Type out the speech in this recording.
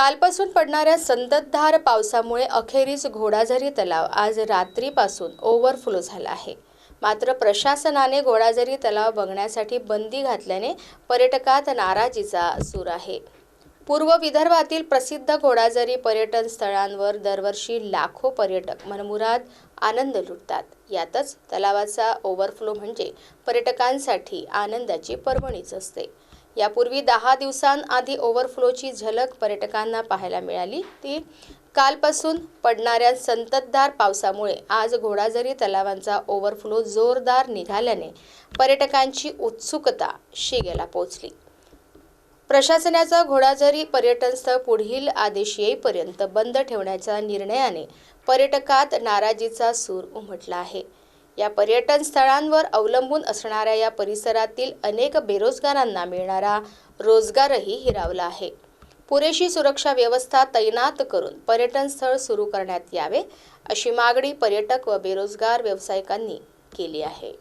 कालपासून पडणाऱ्या संततधार पावसामुळे अखेरीस घोडाझरी तलाव आज रात्रीपासून ओव्हरफ्लो झाला आहे. मात्र प्रशासनाने घोडाझरी तलाव बघण्यासाठी बंदी घातल्याने पर्यटकात नाराजीचा सूर आहे. पूर्व विदर्भातील प्रसिद्ध घोडाझरी पर्यटन स्थळांवर दरवर्षी लाखो पर्यटक मनमुराद आनंद लुटतात. यातच तलावाचा ओव्हरफ्लो म्हणजे पर्यटकांसाठी आनंदाची पर्वणीच असते. यापूर्वी दहा दिवसांआधी ओव्हरफ्लोची झलक पर्यटकांना पाहायला मिळाली. ती कालपासून पडणाऱ्या संततधार पावसामुळे आज घोडाझरी तलावांचा ओव्हरफ्लो जोरदार निघाल्याने पर्यटकांची उत्सुकता शिगेला पोचली प्रशासनाचा घोडाझरी पर्यटन स्थळ पुढील आदेश येईपर्यंत बंद ठेवण्याच्या निर्णयाने पर्यटकात नाराजीचा सूर उमटला आहे. या पर्यटन स्थळांवर अवलंबून असणाऱ्या या परिसरातील अनेक बेरोजगारांना मिळणारा रोजगारही हिरावला आहे. पुरेशी सुरक्षा व्यवस्था तैनात करून पर्यटन स्थळ सुरू करण्यात यावे अशी मागणी पर्यटक व बेरोजगार व्यावसायिकांनी केली आहे.